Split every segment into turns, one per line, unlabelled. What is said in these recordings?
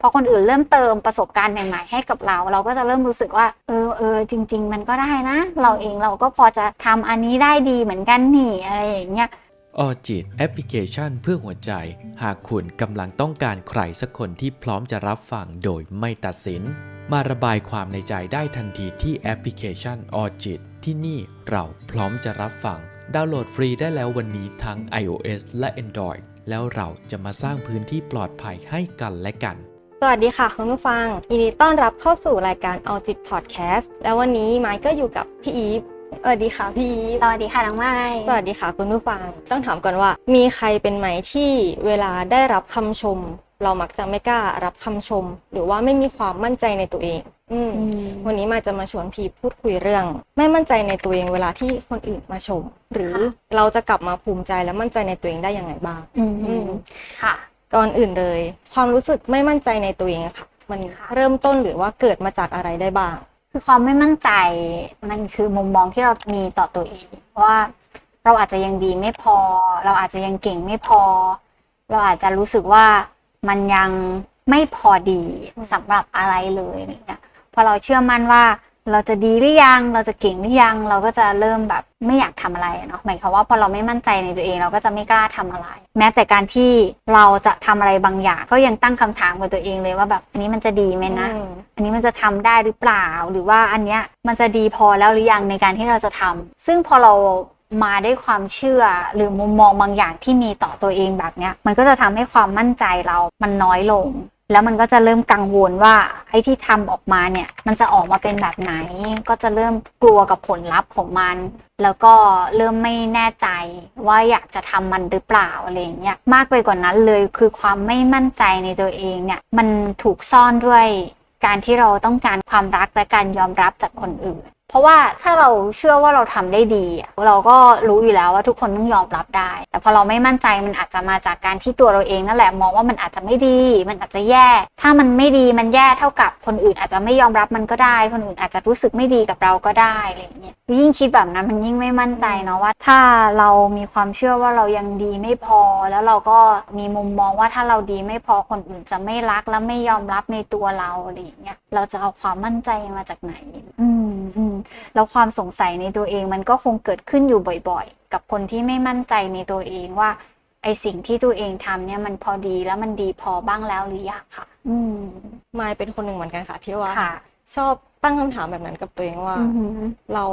พอคนอื่นเริ่มเติมประสบการณ์ใหม่ๆให้กับเรา เราก็จะเริ่มรู้สึกว่า เออเออจริง ๆ มันก็ได้นะ เราเองเราก็พอจะทำอันนี้ได้ดีเหมือนกันนี่อะไรอย่างเงี้ย
ออจิตแอปพลิเคชันเพื่อหัวใจ หากคุณกำลังต้องการใครสักคนที่พร้อมจะรับฟังโดยไม่ตัดสิน มาระบายความในใจได้ทันทีที่แอปพลิเคชันออจิตที่นี่เราพร้อมจะรับฟัง ดาวน์โหลดฟรีได้แล้ววันนี้ทั้ง iOS และ Android แล้วเราจะมาสร้างพื้นที่ปลอดภัยให้กันและกัน
สวัสดีค่ะคุณผู้ฟังยินดีต้อนรับเข้าสู่รายการ All จิต Podcast แล้ววันนี้ไมค์ก็อยู่กับพี่อีฟสวัสดีค่ะพี่อีฟ
สวัสดีค่ะน้องไม้
สวัสดีค่ะคุณผู้ฟัง ต้องถามก่อนว่า มีใครเป็นไหมที่เวลาได้รับคำชม เรามักจะไม่กล้ารับคำชม หรือว่าไม่มีความมั่นใจในตัวเองอืม
อืม
วันนี้มายจะมาชวนพี่พูดคุยเรื่อง ไม่มั่นใจในตัวเองเวลาที่คนอื่นมาชม หรือเราจะกลับมาภูมิใจและมั่นใจในตัวเองได้ยังไงบ้าง
อืม
อืม
ค่ะ
ก่อนอื่นเลย ความรู้สึกไม่มั่นใจในตัวเองอะค่ะ มัน
ค่ะ
เริ่มต้นหรือว่าเกิดมาจากอะไรได้บ้าง
คือความไม่มั่นใจมันคือมุมมองที่เรามีต่อตัวเอง ว่าเราอาจจะยังดีไม่พอ เราอาจจะยังเก่งไม่พอ เราอาจจะรู้สึกว่ามันยังไม่พอดีสำหรับอะไรเลยอะไรเนี่ยพอเราเชื่อมั่นว่า เราจะดีหรือยัง เราจะเก่งหรือยัง เราก็จะเริ่มแบบไม่อยากทำอะไรอะเนาะ หมายความว่าพอเราไม่มั่นใจในตัวเองเราก็จะไม่กล้าทำอะไร แม้แต่การที่เราจะทำอะไรบางอย่างก็ยังตั้งคำถามกับตัวเองเลยว่าแบบอันนี้มันจะดีไหมนะ
อืม
อันนี้มันจะทำได้หรือเปล่า หรือว่าอันเนี้ยมันจะดีพอแล้วหรือยังในการที่เราจะทำซึ่งพอเรามาด้วยความเชื่อหรือมุมมองบางอย่างที่มีต่อตัวเองแบบเนี้ย มันก็จะทำให้ความมั่นใจเรามันน้อยลง แล้วมันก็จะเริ่มกังวลว่าไอ้ที่ทำออกมาเนี่ย มันจะออกมาเป็นแบบไหน ก็จะเริ่มกลัวกับผลลัพธ์ของมัน แล้วก็เริ่มไม่แน่ใจว่าอยากจะทำมันหรือเปล่าอะไรอย่างเงี้ยมากไปกว่านั้นเลยคือความไม่มั่นใจในตัวเองเนี่ยมันถูกซ่อนด้วยการที่เราต้องการความรักและการยอมรับจากคนอื่น เพราะว่าถ้าเราเชื่อว่าเราทำได้ดี เราก็รู้อยู่แล้วว่าทุกคนต้องยอมรับได้ แต่พอเราไม่มั่นใจมันอาจจะมาจากการที่ตัวเราเองนั่นแหละมองว่ามันอาจจะไม่ดี มันอาจจะแย่ ถ้ามันไม่ดีมันแย่เท่ากับคนอื่นอาจจะไม่ยอมรับมันก็ได้ คนอื่นอาจจะรู้สึกไม่ดีกับเราก็ได้อะไรอย่างเงี้ยยิ่งคิดแบบนั้นมันยิ่งไม่มั่นใจเนาะว่า ถ้าเรามีความเชื่อว่าเรายังดีไม่พอ แล้วเราก็มีมุมมองว่าถ้าเราดีไม่พอคนอื่นจะไม่รักและไม่ยอมรับในตัวเราอะไรอย่างเงี้ยเราจะเอาความมั่นใจมาจากไหนอืมอืม แล้วความสงสัยในตัวเองมันก็คงเกิดขึ้นอยู่บ่อยๆ กับคนที่ไม่มั่นใจในตัวเองว่าไอสิ่งที่ตัวเองทำเนี่ยมันพอดีแล้วมันดีพอบ้างแล้วหรือยังค่ะ อืม
มายเป็นคนหนึ่งเหมือนกันค่ะที่ว่า
ค่ะ
ชอบตั้งคำถามแบบนั้นกับตัวเองว่า
อือหือ
เรา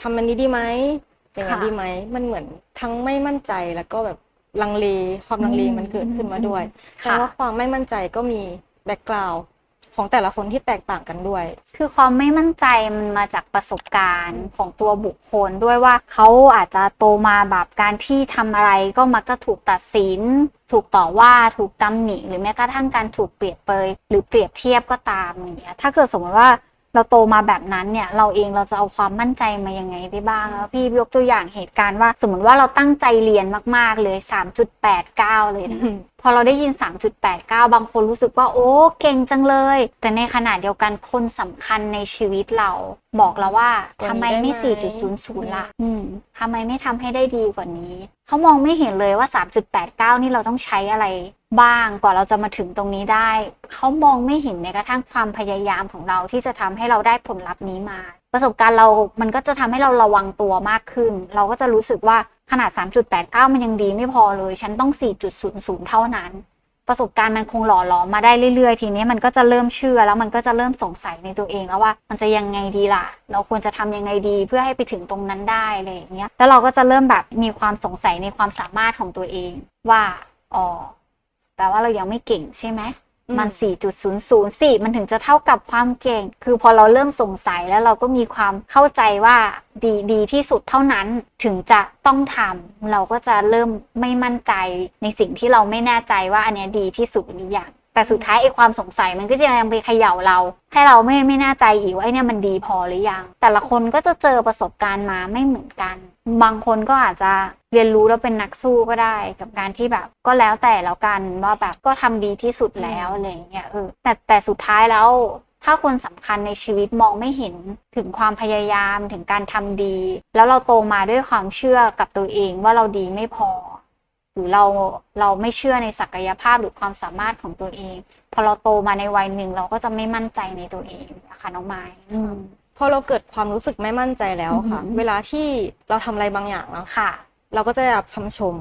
ทำมันนี้ดีไหมอย่างนั้น
ค่ะ
ดีไหมมันเหมือนทั้งไม่มั่นใจแล้วก็แบบลังเลความลังเล
อืม
มันเกิดขึ้นมาด้วย
ค่ะ
แต่ว่าความไม่มั่นใจก็มีแบ็กกราวด์ ของแต่ละคนที่แตกต่างกันด้วย
คือความไม่มั่นใจมันมาจากประสบการณ์ของตัวบุคคลด้วยว่าเขาอาจจะโตมาแบบการที่ทำอะไรก็มักจะถูกตัดสิน ถูกต่อว่าถูกตำหนิ หรือแม้กระทั่งการถูกเปรียบเปรยหรือเปรียบเทียบก็ตามอย่างเงี้ยถ้าเกิดสมมติว่าเราโตมาแบบนั้นเนี่ยเราเองเราจะเอาความมั่นใจมายังไงได้บ้างแล้วพี่ยกตัวอย่างเหตุการณ์ว่า สมมติว่าเราตั้งใจเรียนมาก ๆ เลย 3.89 เลยนะ พอเราได้ยิน 3.89 บางคนรู้สึกว่าโอ้เก่งจังเลย แต่ในขณะเดียวกันคนสำคัญในชีวิตเรา บอกเราว่า
กว่านี้
ทำไมไม่
ได้ไหม
4.00 ล่ะ อืมทำไมไม่ทำให้ได้ดีกว่านี้ เขามองไม่เห็นเลยว่า 3.89 นี่เราต้องใช้อะไรบ้างกว่าเราจะมาถึงตรงนี้ได้ เขามองไม่เห็นในกระทั่งความพยายามของเราที่จะทำให้เราได้ผลลัพธ์นี้มา ประสบการณ์เรา มันก็จะทำให้เราระวังตัวมากขึ้น เราก็จะรู้สึกว่า ขนาด 3.89 มันยังดีไม่พอเลย ฉันต้อง 4.00 เท่านั้น ประสบการณ์มันคงหล่อหลอมมาได้เรื่อย ๆ ทีนี้มันก็จะเริ่มเชื่อแล้วมันก็จะเริ่มสงสัยในตัวเองแล้วว่ามันจะยังไงดีล่ะ เราควรจะทำยังไงดีเพื่อให้ไปถึงตรงนั้นได้อะไรอย่างเงี้ย แล้วเราก็จะเริ่มแบบมีความสงสัยในความสามารถของตัวเองว่า อ๋อแปลว่าเรายังไม่เก่งใช่ไหม มัน 4.004 มันถึงจะเท่ากับความเก่ง คือพอเราเริ่มสงสัยแล้วเราก็มีความเข้าใจว่าดีดีที่สุดเท่านั้นถึงจะต้องทำเราก็จะเริ่มไม่มั่นใจในสิ่งที่เราไม่แน่ใจว่าอันเนี้ยดีที่สุดหรือยังแต่สุดท้ายไอ้ความสงสัยมันก็จะยังไปเขย่าเรา ให้เราไม่ไม่แน่ใจอีกว่าไอ้เนี่ยมันดีพอหรือยัง แต่ละคนก็จะเจอประสบการณ์มาไม่เหมือนกัน บางคนก็อาจจะ เรียนรู้แล้วเป็นนักสู้ก็ได้ กับการที่แบบ ก็แล้วแต่แล้วกันว่าแบบก็ทำดีที่สุดแล้วอะไรอย่างเงี้ยเออแต่แต่สุดท้ายแล้วถ้าคนสำคัญในชีวิตมองไม่เห็นถึงความพยายามถึงการทำดี แล้วเราโตมาด้วยความเชื่อกับตัวเองว่าเราดีไม่พอ หรือเราเราไม่เชื่อในศักยภาพหรือความสามารถของตัวเอง พอเราโตมาในวัยหนึ่งเราก็จะไม่มั่นใจในตัวเองนะคะน้องไม้อืม
พอเราเกิดความรู้สึกไม่มั่นใจแล้วค่ะ
อือหือ
เวลาที่เราทำอะไรบางอย่างเนาะ
ค่ะ
เราก็จะได้รับคำชม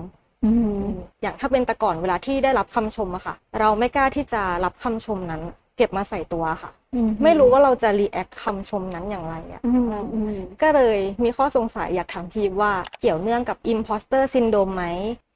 อืม
อย่างถ้าเป็นแต่ก่อนเวลาที่ได้รับคำชมอะค่ะ เราไม่กล้าที่จะรับคำชมนั้น เก็บมาใส่ตัวค่ะ ไม่รู้ว่าเราจะรีแอคคำชมนั้นอย่างไรอะ
อืมอืม
ก็เลยมีข้อสงสัยอยากถามทีว่าเกี่ยวเนื่องกับ imposter syndrome ไหม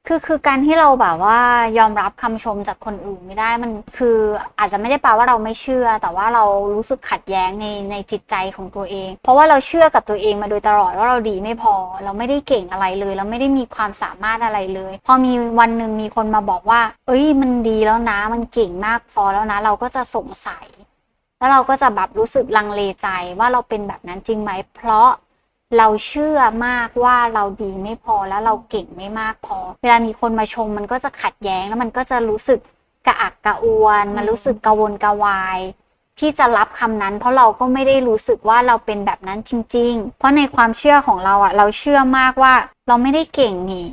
คือคือการที่เราแบบว่ายอมรับคำชมจากคนอื่นไม่ได้มันคืออาจจะไม่ได้แปลว่าเราไม่เชื่อ แต่ว่าเรารู้สึกขัดแย้งในในจิตใจของตัวเอง เพราะว่าเราเชื่อกับตัวเองมาโดยตลอดว่าเราดีไม่พอ เราไม่ได้เก่งอะไรเลย เราไม่ได้มีความสามารถอะไรเลย พอมีวันหนึ่งมีคนมาบอกว่า เอ้ย มันดีแล้วนะ มันเก่งมากพอแล้วนะ เราก็จะสงสัย แล้วเราก็จะแบบรู้สึกลังเลใจว่าเราเป็นแบบนั้นจริงไหมเพราะ เราเชื่อมากว่าเราดีไม่พอแล้วเราเก่งไม่มากพอ เวลามีคนมาชมมันก็จะขัดแย้งแล้วมันก็จะรู้สึกกระอักกระอ่วน มันรู้สึกกระวนกระวาย ที่จะรับคำนั้น เพราะเราก็ไม่ได้รู้สึกว่าเราเป็นแบบนั้นจริง ๆ เพราะในความเชื่อของเราอะเราเชื่อมากว่าเราไม่ได้เก่งนี่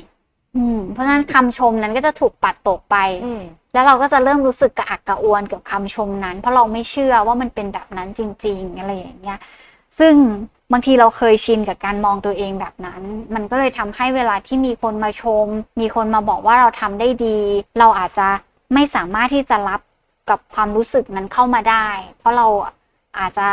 อืมเพราะฉะนั้นคำชมนั้นก็จะถูกปัดตกไป
อืม
แล้วเราก็จะเริ่มรู้สึกกระอักกระอ่วนกับคำชมนั้น เพราะเราไม่เชื่อว่ามันเป็นแบบนั้นจริง ๆ อะไรอย่างเงี้ย ซึ่ง บางทีเราเคยชินกับการมองตัวเองแบบนั้น มันก็เลยทำให้เวลาที่มีคนมาชม มีคนมาบอกว่าเราทำได้ดี เราอาจจะไม่สามารถที่จะรับกับความรู้สึกนั้นเข้ามาได้ เพราะเราอาจจะ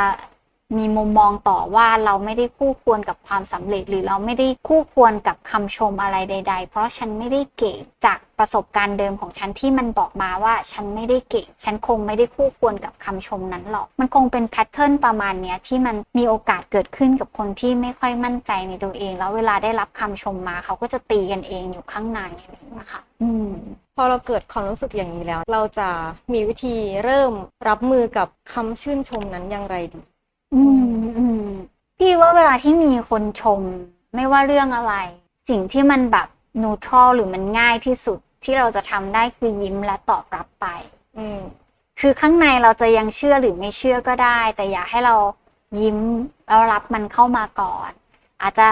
มีมุมมองต่อว่าเราไม่ได้คู่ควรกับความสำเร็จ หรือเราไม่ได้คู่ควรกับคำชมอะไรใด ๆ เพราะฉันไม่ได้เก่งจากประสบการณ์เดิมของฉันที่มันบอกมาว่าฉันไม่ได้เก่ง ฉันคงไม่ได้คู่ควรกับคำชมนั้นหรอก มันคงเป็นแพทเทิร์นประมาณเนี้ยที่มันมีโอกาสเกิดขึ้นกับคนที่ไม่ค่อยมั่นใจในตัวเอง แล้วเวลาได้รับคำชมมาเขาก็จะตีกันเองอยู่ข้างในอะไรอย่างเงี้ยค่ะอืม
พอเราเกิดความรู้สึกอย่างนี้แล้ว เราจะมีวิธีเริ่มรับมือกับคำชื่นชมนั้นอย่างไรดี
อืมอืมพี่ว่าเวลาที่มีคนชม ไม่ว่าเรื่องอะไร สิ่งที่มันแบบนูทรลหรือมันง่ายที่สุดที่เราจะทำได้คือยิ้มและตอบรับไป
อืม
คือข้างในเราจะยังเชื่อหรือไม่เชื่อก็ได้ แต่อย่าให้เรายิ้มแล้วรับมันเข้ามาก่อน อาจจะ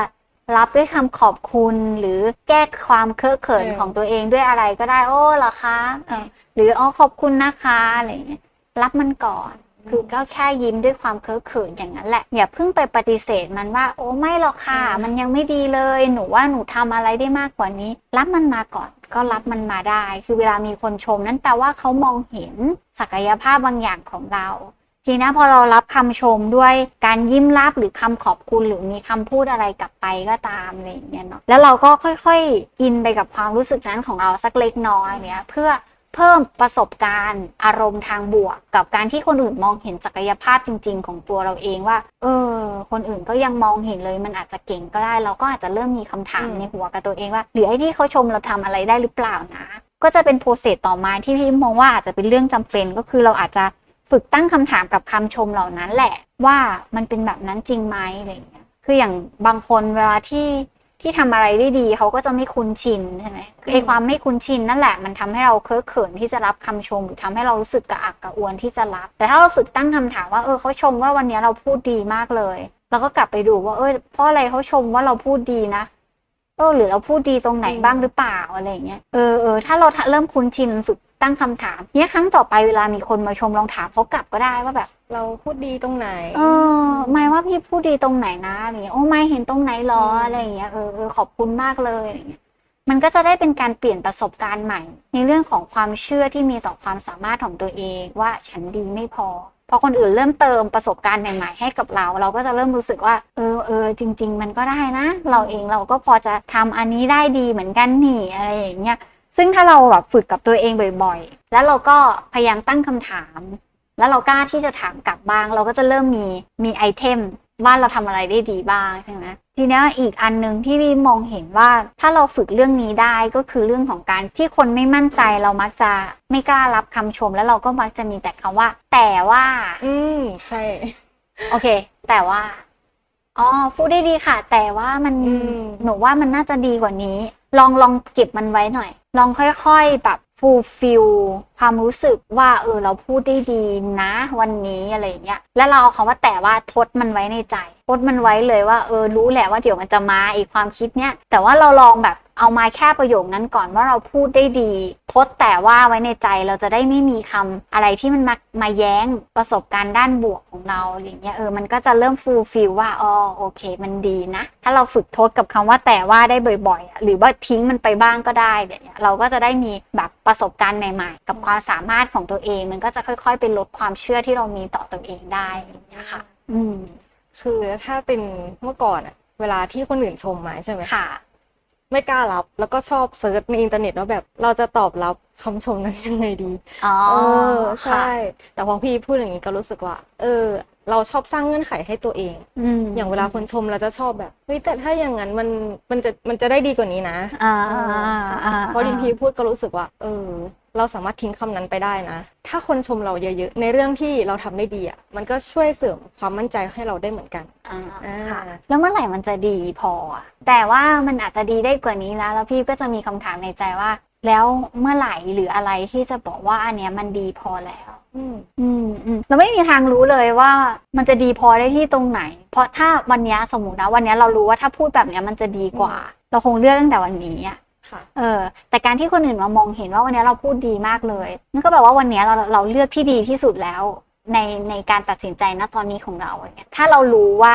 รับด้วยคำขอบคุณหรือแก้ความเคอะเขิน
เออ
ของตัวเองด้วยอะไรก็ได้ โอ้เหรอคะเออหรืออ๋อขอบคุณนะคะอะไรอย่างเงี้ยรับมันก่อน คือก็แค่ยิ้มด้วยความเคอะเขินอย่างนั้นแหละ อย่าเพิ่งไปปฏิเสธมันว่า โอ้ไม่หรอกค่ะ มันยังไม่ดีเลย หนูว่าหนูทำอะไรได้มากกว่านี้ รับมันมาก่อนก็รับมันมาได้ คือเวลามีคนชมนั่นแปลว่าเขามองเห็นศักยภาพบางอย่างของเราทีนี้พอเรารับคำชมด้วยการยิ้มรับหรือคำขอบคุณหรือมีคำพูดอะไรกลับไปก็ตามอะไรอย่างเงี้ยเนาะแล้วเราก็ค่อยๆอินไปกับความรู้สึกนั้นของเราสักเล็กน้อยเนี่ยเพื่อ เพิ่มประสบการณ์อารมณ์ทางบวก กับการที่คนอื่นมองเห็นศักยภาพจริง ๆ ของตัวเราเองว่า เออ คนอื่นก็ยังมองเห็นเลย มันอาจจะเก่งก็ได้ เราก็อาจจะเริ่มมีคำถาม
อืม
ในหัวกับตัวเองว่าหรือไอ้ที่เขาชมเราทำอะไรได้หรือเปล่านะ ก็จะเป็นโปรเซสต่อมาที่พี่มองว่าอาจจะเป็นเรื่องจำเป็นก็คือเราอาจจะฝึกตั้งคำถามกับคำชมเหล่านั้นแหละ ว่ามันเป็นแบบนั้นจริงไหมอะไรอย่างเงี้ยคืออย่างบางคนเวลาที่ ที่ทำอะไรได้ดีเขาก็จะไม่คุ้นชินใช่ไหมคือไอความไม่คุ้นชินนั่นแหละมันทำให้เราเคอะเขินที่จะรับคำชมหรือทำให้เรารู้สึกกระอักกระอ่วนที่จะรับ แต่ถ้าเราฝึกตั้งคำถามว่าเออเขาชมว่าวันนี้เราพูดดีมากเลยเราก็กลับไปดูว่าเออเพราะอะไรเขาชมว่าเราพูดดีนะเออหรือเราพูดดีตรงไหน
อืม
บ้างหรือเปล่าอะไรอย่างเงี้ยเออเออถ้าเราเริ่มคุ้นชินฝึก ตั้งคำถามเนี่ยครั้งต่อไปเวลามีคนมาชมลองถามเขากลับก็ได้ว่าแบบ
เราพูดดีตรงไหน
เออไม่ว่าพี่พูดดีตรงไหนนะอะไรเงี้ยโอ้ไม่เห็นตรงไหนหรอ
อืม
อะไรอย่างเงี้ยเออเออขอบคุณมากเลยอะไรเงี้ยมันก็จะได้เป็นการเปลี่ยนประสบการณ์ใหม่ ในเรื่องของความเชื่อที่มีต่อความสามารถของตัวเองว่าฉันดีไม่พอพอคนอื่นเริ่มเติมประสบการณ์ใหม่ๆให้กับเรา เราก็จะเริ่มรู้สึกว่า เออเออจริง ๆ มันก็ได้นะ เราเองเราก็พอจะทำอันนี้ได้ดีเหมือนกันนี่อะไรอย่างเงี้ย ซึ่งถ้าเราแบบฝึกกับตัวเองบ่อยๆ แล้วเราก็พยายามตั้งคำถาม แล้วเรากล้าที่จะถามกลับบ้าง เราก็จะเริ่มมีมีไอเทมว่าเราทำอะไรได้ดีบ้างใช่ไหมทีเนี้ยอีกอันหนึ่งที่พี่มองเห็นว่าถ้าเราฝึกเรื่องนี้ได้ก็คือเรื่องของการที่คนไม่มั่นใจเรามักจะไม่กล้ารับคำชม แล้วเราก็มักจะมีแต่คำว่า แต่ว่า
อืมใช่
โอเค แต่ว่าอ๋อพูดได้ดีค่ะ แต่ว่ามัน
อืม
หนูว่ามันน่าจะดีกว่านี้ ลองลองเก็บมันไว้หน่อย ลองค่อยๆแบบฟูลฟิลความรู้สึกว่าเออเราพูดได้ดีนะวันนี้อะไรเงี้ยแล้วเราเอาคำว่าแต่ว่าทดมันไว้ในใจ ทดมันไว้เลยว่าเออรู้แหละว่าเดี๋ยวมันจะมาอีกความคิดเนี้ยแต่ว่าเราลองแบบ เอามาแค่ประโยคนั้นก่อนว่าเราพูดได้ดีทดแต่ว่าไว้ในใจเราจะได้ไม่มีคำอะไรที่มันมามาแย้งประสบการณ์ด้านบวกของเราอะไรอย่างเงี้ยเออมันก็จะเริ่มฟูลฟิลว่าอ๋อโอเค มันดีนะ ถ้าเราฝึกทดกับคำว่าแต่ว่าได้บ่อยๆอะหรือว่าทิ้งมันไปบ้างก็ได้เดี๋ยวเนี้ยเราก็จะได้มีแบบประสบการณ์ใหม่ๆ กับความสามารถของตัวเอง มันก็จะค่อยๆ ไปลดความเชื่อที่เรามีต่อตัวเองได้อย่างเงี้ยค่ะ อืม
คือถ้าเป็นเมื่อก่อนอะเวลาที่คนอื่นชมมาใช่ไหม
ค่ะ
ไม่กล้ารับ แล้วก็ชอบเซิร์ชในอินเทอร์เน็ตว่าแบบเราจะตอบรับคำชมนั้นยังไงดี
อ๋อ
เออ
ค่ะ
ใช่ แต่พอพี่พูดอย่างนี้ก็รู้สึกว่า เออ เราชอบสร้างเงื่อนไขให้ตัวเอง
อืม
อย่างเวลาคนชมเราจะชอบแบบเฮ้ยแต่ถ้าอย่างนั้นมันมันจะมันจะได้ดีกว่านี้นะ
อ่า
เออ
อ่า
พอดินพีพูดก็รู้สึกว่า เออ เราสามารถทิ้งคำนั้นไปได้นะ ถ้าคนชมเราเยอะๆ ในเรื่องที่เราทำได้ดีอะ มันก็ช่วยเสริมความมั่นใจให้เราได้เหมือนกัน
อ่า
อ่า
ค่ะ แล้วเมื่อไหร่มันจะดีพออะแต่ว่ามันอาจจะดีได้กว่านี้แล้ว แล้วพี่ก็จะมีคำถามในใจว่า แล้วเมื่อไหร่หรืออะไรที่จะบอกว่าอันเนี้ยมันดีพอแล้ว
อืม
อืมอืมเราไม่มีทางรู้เลยว่ามันจะดีพอได้ที่ตรงไหน เพราะถ้าวันเนี้ยสมมตินะวันเนี้ยเรารู้ว่าถ้าพูดแบบเนี้ยมันจะดีกว่า เราคงเลือกตั้งแต่วันนี้อะ
ค่ะ
เออ แต่การที่คนอื่นมามองเห็นว่าวันเนี้ยเราพูดดีมากเลยนั่นก็แปลว่าวันเนี้ยเราเราเลือกที่ดีที่สุดแล้ว ในในการตัดสินใจณตอนนี้ของเราอย่างเงี้ยถ้าเรารู้ว่า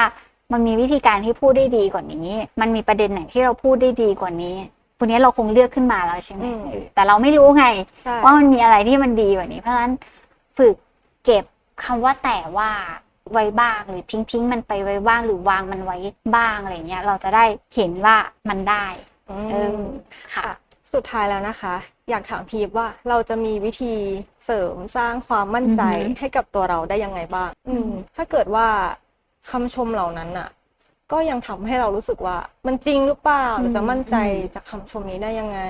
มันมีวิธีการที่พูดได้ดีกว่านี้ มันมีประเด็นไหนที่เราพูดได้ดีกว่านี้วันนี้เราคงเลือกขึ้นมาแล้วใช่ไหม
อืม
เออแต่เราไม่รู้ไง
ใช่
ว่ามันมีอะไรที่มันดีกว่านี้ เพราะฉะนั้นฝึกเก็บคำว่าแต่ว่าไว้บ้างหรือทิ้งทิ้งๆมันไปไว้บ้างหรือวางมันไว้บ้างอะไรเงี้ย เราจะได้เห็นว่ามันได้
อื
เอ
ม
อค่ะ
ค่ะ สุดท้ายแล้วนะคะ อยากถามพีฟว่าเราจะมีวิธีเสริมสร้างความมั่นใจ
อือหือ
ให้กับตัวเราได้ยังไงบ้าง อืม ถ้าเกิดว่าคำชมเหล่านั้นอะก็ยังทำให้เรารู้สึกว่า มันจริงหรือเปล่าเราจะมั่นใจจากคำชมนี้ได้ยังไง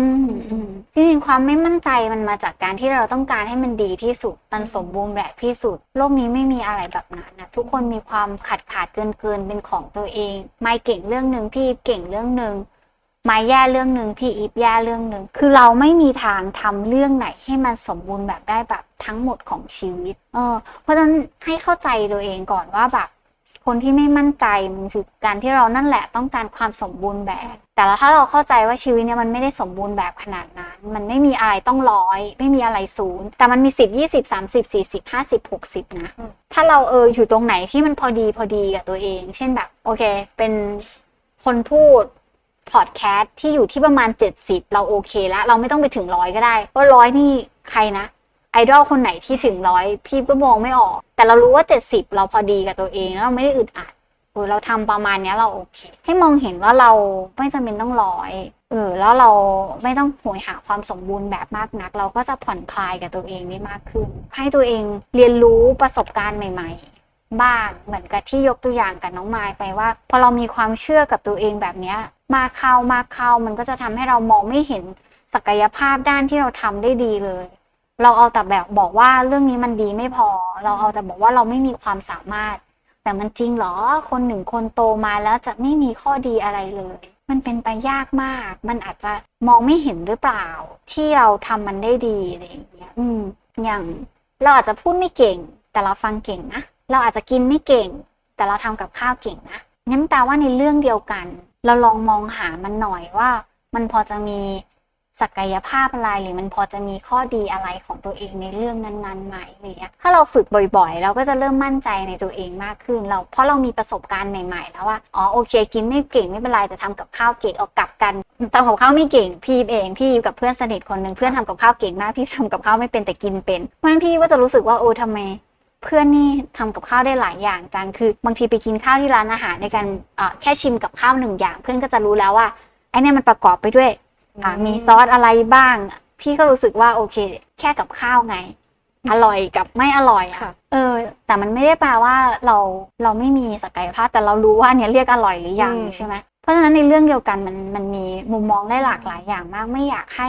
อืมอืมจริงๆความไม่มั่นใจมันมาจากการที่เราต้องการให้มันดีที่สุดตันสมบูรณ์แบบที่สุด โลกนี้ไม่มีอะไรแบบนั้นนะทุกคนมีความขาดขาดเกินเกินๆเป็นของตัวเอง ไม่เก่งเรื่องหนึ่งพี่เก่งเรื่องหนึ่ง ไม่แย่เรื่องหนึ่งพี่อีฟแย่เรื่องหนึ่งคือเราไม่มีทางทำเรื่องไหนให้มันสมบูรณ์แบบได้แบบทั้งหมดของชีวิต เออ เพราะฉะนั้นให้เข้าใจตัวเองก่อนว่าแบบคนที่ไม่มั่นใจมันคือการที่เรานั่นแหละต้องการความสมบูรณ์แบบ แต่ถ้าเราเข้าใจว่าชีวิตเนี่ยมันไม่ได้สมบูรณ์แบบขนาดนั้น มันไม่มีอะไรต้องร้อย ไม่มีอะไรศูนย์แต่มันมีสิบยี่สิบสามสิบสี่สิบห้าสิบหกสิบนะ ถ้าเราเอออยู่ตรงไหนที่มันพอดีพอดีกับตัวเอง เช่นแบบ โอเค เป็นคนพูด พอดแคสต์ที่อยู่ที่ประมาณเจ็ดสิบเราโอเคแล้ว เราไม่ต้องไปถึงร้อยก็ได้เพราะร้อยนี่ใครนะ ไอดอลคนไหนที่ถึงร้อยพี่ก็มองไม่ออก แต่เรารู้ว่า 70 เราพอดีกับตัวเองแล้วเราไม่ได้อึดอัดเออเราทำประมาณนี้เราโอเค ให้มองเห็นว่าเราไม่จำเป็นต้องร้อยเออแล้วเราไม่ต้องหวยหาความสมบูรณ์แบบมากนัก เราก็จะผ่อนคลายกับตัวเองได้มากขึ้น ให้ตัวเองเรียนรู้ประสบการณ์ใหม่ ๆ บ้างเหมือนกับที่ยกตัวอย่างกับน้องไม้ไปว่า พอเรามีความเชื่อกับตัวเองแบบนี้มากเข้ามากเข้ามันก็จะทำให้เรามองไม่เห็นศักยภาพด้านที่เราทำได้ดีเลย เราเอาแต่แบบบอกว่าเรื่องนี้มันดีไม่พอ เราเอาแต่บอกว่าเราไม่มีความสามารถ แต่มันจริงเหรอคนหนึ่งคนโตมาแล้วจะไม่มีข้อดีอะไรเลย มันเป็นไปยากมาก มันอาจจะมองไม่เห็นหรือเปล่า ที่เราทำมันได้ดีอะไรอย่างเงี้ยอืมอย่างเราอาจจะพูดไม่เก่ง แต่เราฟังเก่งนะ เราอาจจะกินไม่เก่ง แต่เราทำกับข้าวเก่งนะงั้นแปลว่าในเรื่องเดียวกัน เราลองมองหามันหน่อยว่า มันพอจะมีศักยภาพอะไรหรือมันพอจะมีข้อดีอะไรของตัวเองในเรื่องนั้นๆไหมอะไรเงี้ยถ้าเราฝึกบ่อยๆ เราก็จะเริ่มมั่นใจในตัวเองมากขึ้น เราเพราะเรามีประสบการณ์ใหม่ๆ แล้วว่าอ๋อโอเค กินไม่เก่งไม่เป็นไรแต่ทำกับข้าวเก่งเอากลับกันทำกับข้าวไม่เก่งพี่เองพี่กับเพื่อนสนิทคนหนึ่งเพื่อนทำกับข้าวเก่งมากพี่ทำกับข้าวไม่เป็นแต่กินเป็นเพราะนั้นพี่ก็จะรู้สึกว่าโอ้ทำไม เพื่อนนี่ทำกับข้าวได้หลายอย่างจังคือบางทีไปกินข้าวที่ร้านอาหารในการเอ่อแค่ชิมกับข้าวหนึ่งอย่าง เพื่อนก็จะรู้แล้วว่าไอ้เนี่ยมันประกอบไปด้วยอ่า
อืม
มีซอสอะไรบ้าง พี่ก็รู้สึกว่าโอเค แค่กับข้าวไง อร่อยกับไม่อร่อยอะ
ค่ะ
เออ แต่มันไม่ได้แปลว่าเราเราไม่มีศักยภาพแต่เรารู้ว่าอันเนี่ยเรียกอร่อยหรือยัง
อืม
ใช่ไหมเพราะฉะนั้นในเรื่องเดียวกันมันมันมีมุมมองได้หลากหลายอย่างมาก ไม่อยากให้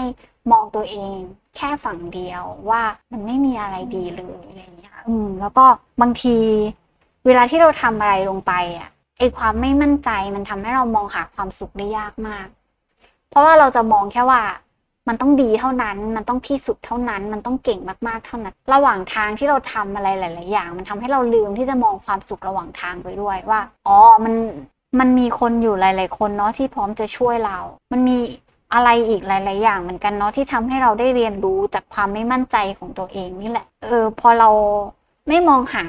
มองตัวเองแค่ฝั่งเดียวว่ามันไม่มีอะไรดีเลยอะไรอย่างเงี้ยอืม แล้วก็บางที เวลาที่เราทำอะไรลงไปอะไอความไม่มั่นใจมันทำให้เรามองหาความสุขได้ยากมาก เพราะว่าเราจะมองแค่ว่า มันต้องดีเท่านั้น มันต้องที่สุดเท่านั้น มันต้องเก่งมากๆเท่านั้น ระหว่างทางที่เราทำอะไรหลาย ๆ อย่าง มันทำให้เราลืมที่จะมองความสุขระหว่างทางไปด้วยว่า อ๋อ มัน มันมีคนอยู่หลาย ๆ คนเนาะที่พร้อมจะช่วยเรา มันมี อะไรอีกหลาย ๆ อย่างเหมือนกันเนาะที่ทำให้เราได้เรียนรู้จากความไม่มั่นใจของตัวเองนี่แหละ เออ พอเราไม่มองหา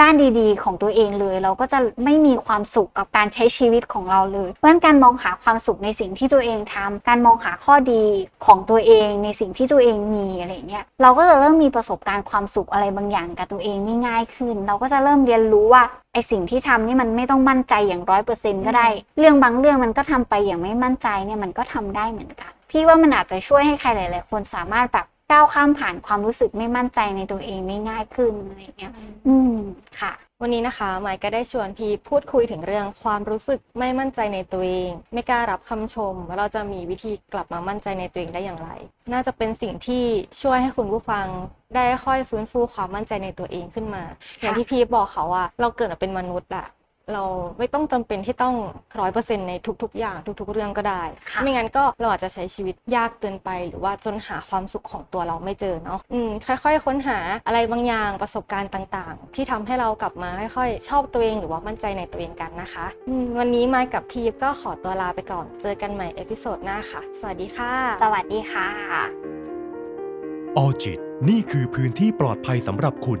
ด้านดีๆ ของตัวเองเลย เราก็จะไม่มีความสุขกับการใช้ชีวิตของเราเลย เพราะฉะนั้นการมองหาความสุขในสิ่งที่ตัวเองทำการมองหาข้อดีของตัวเองในสิ่งที่ตัวเองมีอะไรเงี้ยเราก็จะเริ่มมีประสบการณ์ความสุขอะไรบางอย่างกับตัวเองนี่ง่ายขึ้น เราก็จะเริ่มเรียนรู้ว่าไอสิ่งที่ทำนี่มันไม่ต้องมั่นใจอย่างร้อยเปอร์เซ็นก็ได้ เรื่องบางเรื่องมันก็ทำไปอย่างไม่มั่นใจเนี่ยมันก็ทำได้เหมือนกัน พี่ว่ามันอาจจะช่วยให้ใครหลาย ๆ คนสามารถแบบ ก้าวข้ามผ่านความรู้สึกไม่มั่นใจในตัวเองได้ง่ายขึ้นอะไรเงี้ย อืมค่ะ
วันนี้นะคะไมค์ก็ได้ชวนพีพูดคุยถึงเรื่องความรู้สึกไม่มั่นใจในตัวเอง ไม่กล้ารับคำชมว่าเราจะมีวิธีกลับมามั่นใจในตัวเองได้อย่างไร น่าจะเป็นสิ่งที่ช่วยให้คุณผู้ฟังได้ค่อยฟื้นฟูความมั่นใจในตัวเองขึ้นมา อย่างที่พีบอกเขาว่าเราเกิดมาเป็นมนุษย์อะ เราไม่ต้องจำเป็นที่ต้องร้อยเปอร์เซ็นในทุกๆ อย่างทุก ๆ เรื่องก็ได้
ค่ะ
ไม่งั้นก็เราอาจจะใช้ชีวิตยากเกินไป หรือว่าจนหาความสุขของตัวเราไม่เจอเนาะอืมค่อย ๆ ค้นหาอะไรบางอย่างประสบการณ์ต่าง ๆ ที่ทำให้เรากลับมาค่อยๆชอบตัวเองหรือว่ามั่นใจในตัวเองกันนะคะอืมวันนี้มายกับพีฟก็ขอตัวลาไปก่อน เจอกันใหม่เอพิโซดหน้าค่ะ สวัสดีค่ะ
สวัสดีค่ะ
ออจิตนี่คือพื้นที่ปลอดภัยสำหรับคุณ